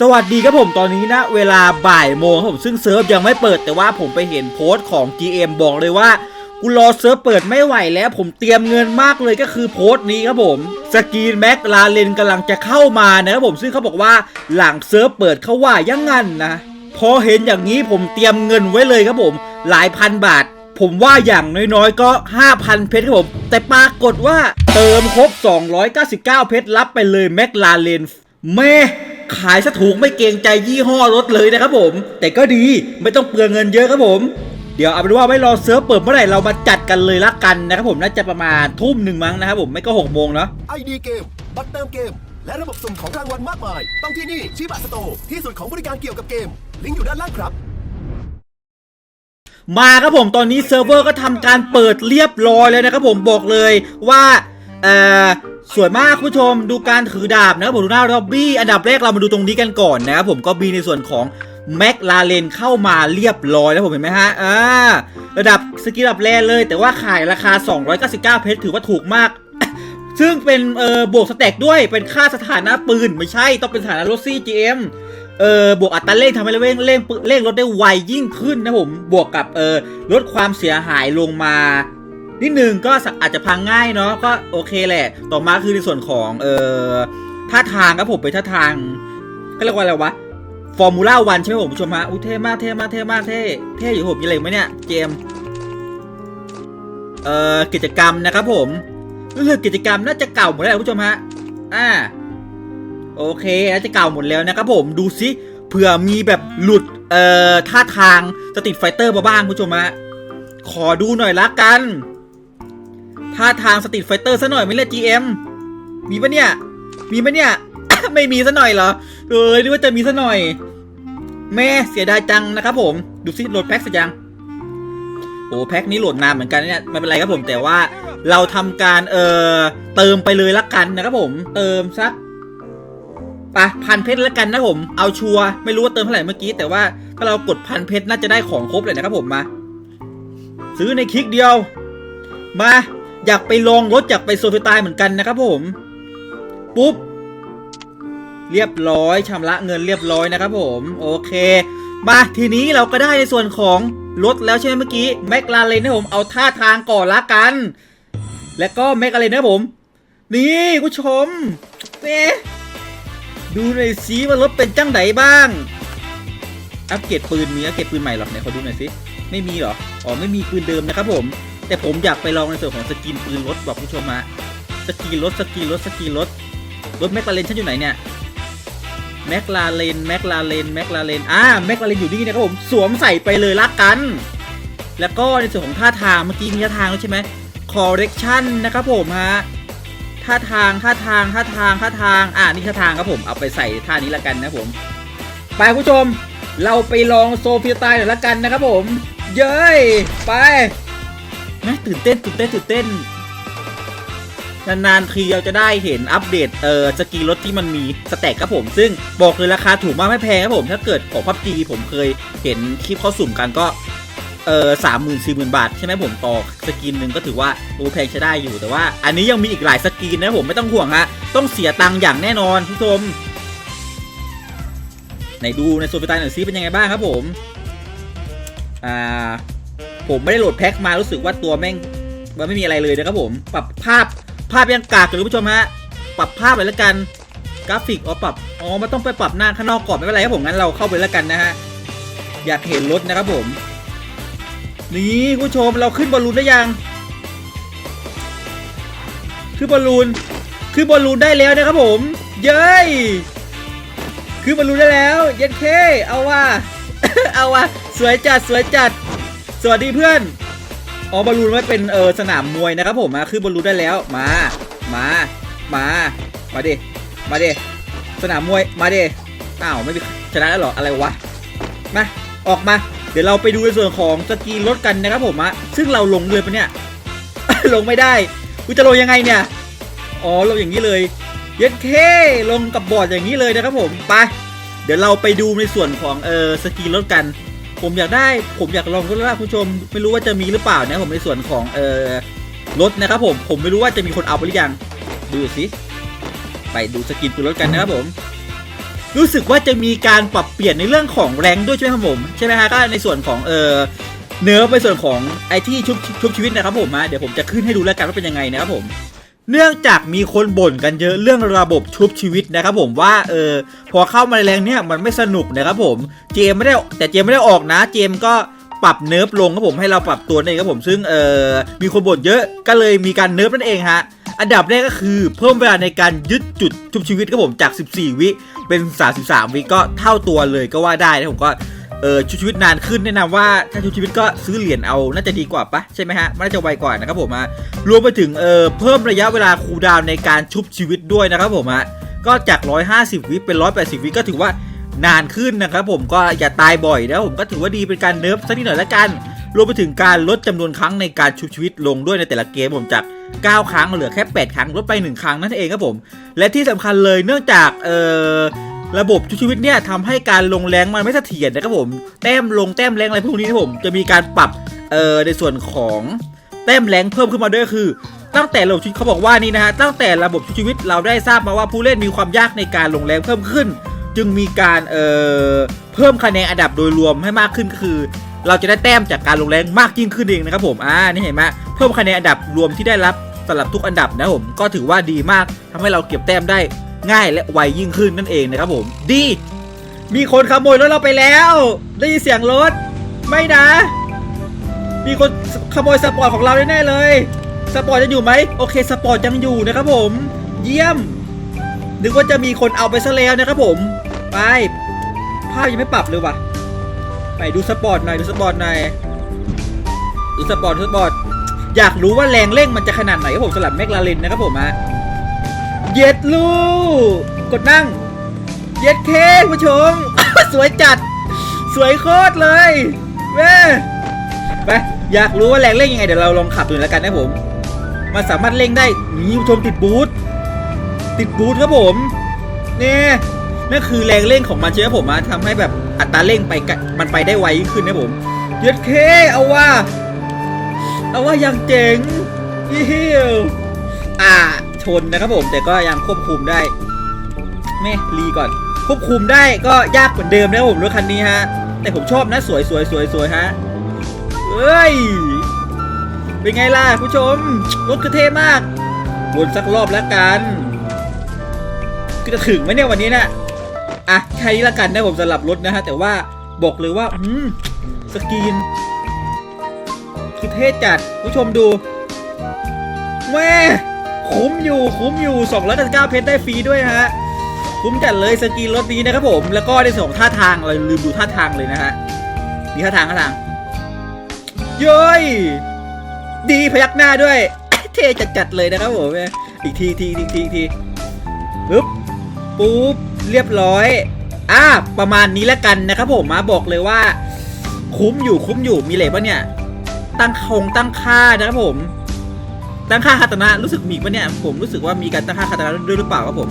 สวัสดีครับผมตอนนี้นะ เวลาบ่ายโมงครับผมซึ่งเซิร์ฟยังไม่เปิดแต่ว่าผมไปเห็นโพสต์ของ GM บอกเลยว่ากูรอเซิร์ฟเปิดไม่ไหวแล้ว ผมเตรียมเงินมากเลยก็คือโพสต์นี้ครับผมสกีนแม็กลาเลนกำลังจะเข้ามานะครับผมซึ่งเขาบอกว่าหลังเซิร์ฟเปิดเขาว่ายังงั้นนะพอเห็นอย่างนี้ผมเตรียมเงินไว้เลยครับผม หลายพันบาท ผมว่าอย่างน้อยๆ ก็ 5,000 เพชรครับผม แต่ปรากฏว่าเติมครบ 299 เพชรรับไปเลยแม็กลาเลนแม่ ขายสถูกไม่เกรงใจยี่ห้อรถเลยนะครับผม แต่ก็ดีไม่ต้องเปลืองเงินเยอะครับผมเดี๋ยวเอาเป็นว่าไม่รอเซิร์ฟเปิดเมื่อไหร่เรามาจัดกันเลยละกันนะครับผมน่าจะประมาณทุ่มหนึ่งมั้งนะครับผมไม่ก็หกโมงเนาะไอดีเกมบัตรเติมเกม และระบบสุ่มของรางวัลมากมาย ต้องที่นี่ชิบะสโตร์ที่สุดของบริการเกี่ยวกับเกม ลิงก์อยู่ด้านล่างครับมาครับผมตอนนี้เซิร์ฟเวอร์ก็ทำการเปิดเรียบร้อยเลยนะครับผมบอกเลยว่า เอ่อสวยมากคุณผู้ชมดูการถือดาบนะครับผมดูหน้าร็อบบี้อันดับแรกเรามาดูตรงนี้กันก่อนนะครับผมก็มีในส่วนของแม็กลาเลนเข้ามาเรียบร้อยแล้วผมเห็นไหมฮะอ่าระดับสกิลระดับแรกเลย แต่ว่าขายราคา 299 เพชรถือว่าถูกมาก ซึ่งเป็นเอ่อบวกสแต็กด้วยเป็นค่าสถานะปืน ไม่ใช่ต้องเป็นสถานะรถซี่ GM เอ่อบวกอัตราเร่งทำให้เร่งเร่งเร่งรถได้ไวยิ่งขึ้นนะผมบวกกับเอ่อลดความเสียหายลงมา นิดนึงก็อาจจะพังง่ายเนาะก็โอเคแหละ ต่อมาคือในส่วนของเอ่อท่าทางครับผมเป็นท่าทางก็เรียกว่าอะไรวะฟอร์มูล่าวันใช่ไหมผมผู้ชมฮะอุ้เท่มากเท่มากเท่มากเท่เท่อยู่ผมยังเหลยไหมเนี่ยเจมเอ่อกิจกรรมนะครับผมรู้สึกกิจกรรมน่าจะเก่าหมดแล้วผู้ชมฮะอ่าโอเคน่าจะเก่าหมดแล้วนะครับผมดูซิเผื่อมีแบบหลุดเอ่อท่าทางสติดไฟเตอร์มาบ้างผู้ชมฮะขอดูหน่อยละกัน ท่าทางสติดไฟเตอร์ซะหน่อยไหม่เล่ GM มีปะเนี่ย มีปะเนี่ย ไม่มีซะหน่อยเหรอ เออนึกว่าจะมีซะหน่อย แม่เสียดายจังนะครับผม ดูซิโหลดแพ็คสักยัง โอ้แพ็คนี้โหลดนานเหมือนกันเนี่ย ไม่เป็นไรครับผม แต่ว่าเราทำการเอ่อเติมไปเลยละกันนะครับผม เติมสักไปพันเพชรล้วกันนะผม เอาชัวร์ไม่รู้ว่าเติมเท่าไหร่เมื่อกี้ แต่ว่าถ้าเรากดพันเพชรน่าจะได้ของครบเลยนะครับผมมา ซื้อในคลิกเดียว มา อยากไปลองรถอยากไปโซฟิตายเหมือนกันนะครับผม ปุ๊บ เรียบร้อยชำระเงินเรียบร้อยนะครับผม โอเค มาทีนี้เราก็ได้ในส่วนของรถแล้วใช่ไหมเมื่อกี้แมคลาเรนนะผมเอาท่าทางก่อนละกัน แล้วก็แมคลาเรนนะผม นี่คุณผู้ชมเอ๊ดูหน่อยสิว่ารถเป็นจังไดบ้าง อัปเกรดปืนมีอัปเกรดปืนใหม่หรอไหนขอดูหน่อยสิไม่มีหรอ อ๋อไม่มีปืนเดิมนะครับผม แต่ผมอยากไปลองในส่วนของสกินปืนรถบอกผู้ชมมาสกินรถสกินรถสกินรถรถแมคลาเรนฉันอยู่ไหนเนี่ยแมคลาเรนแมคลาเรนแมคลาเรนอ่าแมคลาเรนอยู่นี่นะครับผมสวมใส่ไปเลยละกัน แล้วก็ในส่วนของท่าทางเมื่อกี้มีท่าทางแล้วใช่ไหม correction นะครับผมฮะท่าทางท่าทางท่าทางท่าทางอ่านี่ท่าทางครับผมเอาไปใส่ท่านี้ละกันนะผม ไปคุณผู้ชม เราไปลองโซฟีตายหน่อยละกันนะครับผม เย้ไป แม่ตื่นเต้นตื่นเต้นตื่นเต้นนานๆทีเราจะได้เห็นอัปเดตเออสกีรถที่มันมีสแต็กครับผม ซึ่งบอกเลยราคาถูกมากไม่แพงครับผม ถ้าเกิดของพับจีผมเคยเห็นคลิปเขาสุ่มกันก็เออสามหมื่นสี่หมื่นบาท ใช่ไหมผมต่อสกินหนึ่งก็ถือว่าโอแพงใช้ได้อยู่แต่ว่า อันนี้ยังมีอีกหลายสกินนะผมไม่ต้องห่วงฮะต้องเสียตังค์อย่างแน่นอนผู้ชมไหนดูในโซฟิตายหน่อยซิเป็นยังไงบ้างครับผมอ่า ผมไม่ได้โหลดแพ็คมารู้สึกว่าตัวแม่งมันไม่มีอะไรเลยนะครับผมปรับภาพภาพยังกากเลยคุณผู้ชมฮะปรับภาพเลยแล้วกันกราฟิกอ๋อปรับอ๋อมันต้องไปปรับหน้าข้างนอกก่อนไม่เป็นไรครับผมงั้นเราเข้าไปแล้วกันนะฮะอยากเห็นรถนะครับผมนี่คุณผู้ชมเราขึ้นบอลลูนได้ยังขึ้นบอลลูนขึ้นบอลลูนได้แล้วนะครับผม เย้ยขึ้นบอลลูนได้แล้ว เย็นเคเอาว่า เอาว่าสวยจัดสวยจัด สวัสดีเพื่อนอ๋อบอลลูนไม่เป็นเออสนามมวยนะครับผมมาขึ้นบอลลูนได้แล้วมา มา มา มาดิมาดิสนามมวยมาดิอ้าวไม่มีชนะแล้วหรออะไรวะมาออกมา เดี๋ยวเราไปดูในส่วนของสกีรถกันนะครับผมอะซึ่งเราลงเลยปะเนี่ยลงไม่ได้กูจะลงยังไงเนี่ยอ๋อลงอย่างนี้เลยเย็ดเคลงกับบอร์ดอย่างนี้เลยนะครับผมไปเดี๋ยวเราไปดูในส่วนของเออสกีรถกัน ผมอยากได้ผมอยากลองรถแล้วคุณผู้ชม ไม่รู้ว่าจะมีหรือเปล่านะผมในส่วนของเออรถนะครับผมผมไม่รู้ว่าจะมีคนเอาไปหรือยังดูสิไปดูสกินปืนรถกันนะครับผม รู้สึกว่าจะมีการปรับเปลี่ยนในเรื่องของแรงด้วยใช่ไหมครับผมใช่ไหมฮะก็ในส่วนของเออเนื้อในส่วนของไอที่ชุบชุบชีวิตนะครับผมนะเดี๋ยวผมจะขึ้นให้ดูแล้วกันว่าเป็นยังไงนะครับผม เนื่องจากมีคนบ่นกันเยอะเรื่องระบบชุบชีวิตนะครับผมว่าเออพอเข้ามาในแรงเนี่ยมันไม่สนุกนะครับผมเจมไม่ได้แต่เจมไม่ได้ออกนะ เจมก็ปรับเนิร์ฟลงครับผมให้เราปรับตัวนั่นเองครับผมซึ่งเออมีคนบ่นเยอะก็เลยมีการเนิร์ฟนั่นเองฮะอันดับแรกก็คือเพิ่มเวลาในการยึดจุดชุบชีวิตครับผมจาก 14 วิเป็น 33 วิก็เท่าตัวเลยก็ว่าได้นะผมก็ เออชุบชีวิตนานขึ้นแนะนำว่าถ้าชุบชีวิตก็ซื้อเหรียญเอาน่าจะดีกว่าปะใช่ไหมฮะมันน่าจะไวกว่านะครับผมฮะรวมไปถึงเออเพิ่มระยะเวลาคูลดาวน์ในการชุบชีวิตด้วยนะครับผมฮะก็จาก 150 วิเป็น 180 วิก็ถือว่านานขึ้นนะครับผมก็อย่าตายบ่อยนะผมก็ถือว่าดีเป็นการเนิร์ฟสักนิดหน่อยละกัน รวมไปถึงการลดจำนวนครั้งในการชุบชีวิตลงด้วยในแต่ละเกมผมจาก 9 ครั้งเหลือแค่ 8 ครั้งลดไป 1 ครั้งนั่นเองครับผม และที่สำคัญเลยเนื่องจากเออ ระบบชุบชีวิตเนี่ยทำให้การลงแรงมันไม่เสถียรนะครับผม แต้มลงแต้มแรงอะไรพวกนี้นะผมจะมีการปรับเออในส่วนของแต้มแรงเพิ่มขึ้นมาด้วยคือ ตั้งแต่ระบบชีวิตเขาบอกว่านี่นะฮะตั้งแต่ระบบชุบชีวิตเราได้ทราบมาว่าผู้เล่นมีความยากในการลงแรงเพิ่มขึ้น จึงมีการเอ่อเพิ่มคะแนนอันดับโดยรวมให้มากขึ้นก็คือ เราจะได้แต้มจากการลงแรงมากยิ่งขึ้นเองนะครับผมอ่านี่เห็นไหมเพิ่มคะแนนอันดับรวมที่ได้รับสำหรับทุกอันดับนะผมก็ถือว่าดีมากทำให้เราเก็บแต้มได้ ง่ายและไวยิ่งขึ้นนั่นเองนะครับผม ดี มีคนขโมยรถเราไปแล้ว ได้ยินเสียงรถ ไม่นะ มีคนขโมยสปอร์ตของเราแน่เลย สปอร์ตจะอยู่ไหมโอเค สปอร์ตยังอยู่นะครับผม เยี่ยม นึกว่าจะมีคนเอาไปซะแล้วนะครับผม ไป ภาพยังไม่ปรับเลยว่ะ ไปดูสปอร์ตหน่อย ดูสปอร์ตหน่อย ดูสปอร์ต สปอร์ต อยากรู้ว่าแรงเร่งมันจะขนาดไหนครับผมสำหรับแมคลาเรนนะครับผมฮะ เย็ดลูกกดนั่ง เย็ดเคคุณผู้ชม สวยจัด สวยโคตรเลยแม่ไปอยากรู้ว่าแรงเร่งยังไงเดี๋ยวเราลองขับดูแล้วกันนะผมมันสามารถเร่งได้นี่ผู้ชมติดบูทติดบูทครับผมเนี่ยนั่นคือแรงเร่งของมันใช่ไหมผมอะทำให้แบบอัตราเร่งไปมันไปได้ไวขึ้นนะผมเย็ดเคเอาว่าเอาว่ายังเจ๋งยี่หิวอ่า ชนนะครับผมแต่ก็ยังควบคุมได้แม่รีก่อน ควบคุมได้ก็ยากเหมือนเดิมนะครับผมรถคันนี้ฮะ แต่ผมชอบนะสวยสวยสวยสวยฮะเอ้ยเป็นไงล่ะผู้ชมรถคือเท่มากวนสักรอบแล้วกันคือจะถึงไหมเนี่ยวันนี้นะอะแค่นี้ละกันนะผมสำหรับรถนะฮะแต่ว่าบอกเลยว่าอืมสกรีนคือเท่จัดผู้ชมดูแม่ คุ้มอยู่คุ้มอยู่299เพชรได้ฟรีด้วยฮะคุ้มจัดเลยสกรีนรถนี้นะครับผมแล้วก็ในส่วนของท่าทางเราลืมดูท่าทางเลยนะฮะมีท่าทางท่าทางเย้ยดีพยักหน้าด้วย เท่จัดๆเลยนะครับผมอีกทีทีทีทีทีปึ๊บปุ๊บเรียบร้อยอะประมาณนี้แล้วกันนะครับผมมาบอกเลยว่า คุ้มอยู่คุ้มอยู่มีเหล็กปะเนี่ย ตั้งคงตั้งค่านะครับผม ตั้งค่าคาตนะรู้สึกมีปะเนี่ยผมรู้สึกว่ามีการตั้งค่าคาตนะด้วยหรือเปล่าครับผม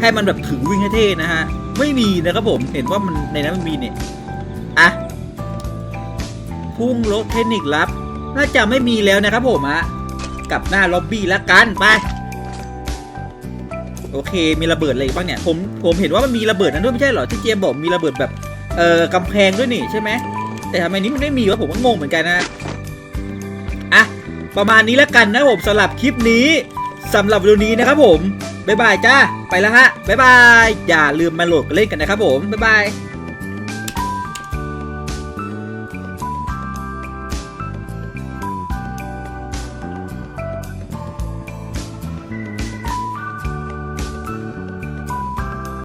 ให้มันแบบถึงวิ่งให้เท่นะฮะไม่มีนะครับผมเห็นว่ามันในนั้นมันมีเนี่ยอะพุ่งรถเทคนิคลับน่าจะไม่มีแล้วนะครับผมฮะกลับหน้าล็อบบี้แล้วกันไปโอเค มีระเบิดอะไรบ้างเนี่ย ผม ผมเห็นว่ามันมีระเบิดนั้นด้วยไม่ใช่หรอ ที่เจมบอกมีระเบิดแบบ เอ่อกำแพงด้วยนี่ใช่ไหม แต่ทำไมนี้มันไม่มีวะผมก็งงเหมือนกันนะ ประมาณนี้แล้วกันนะผมสำหรับคลิปนี้สำหรับวันนี้นะครับผมบ๊ายบายจ้าไปแล้วฮะบ๊ายบายอย่าลืมมาโหลดกันเล่นกันนะครับผมบ๊ายบาย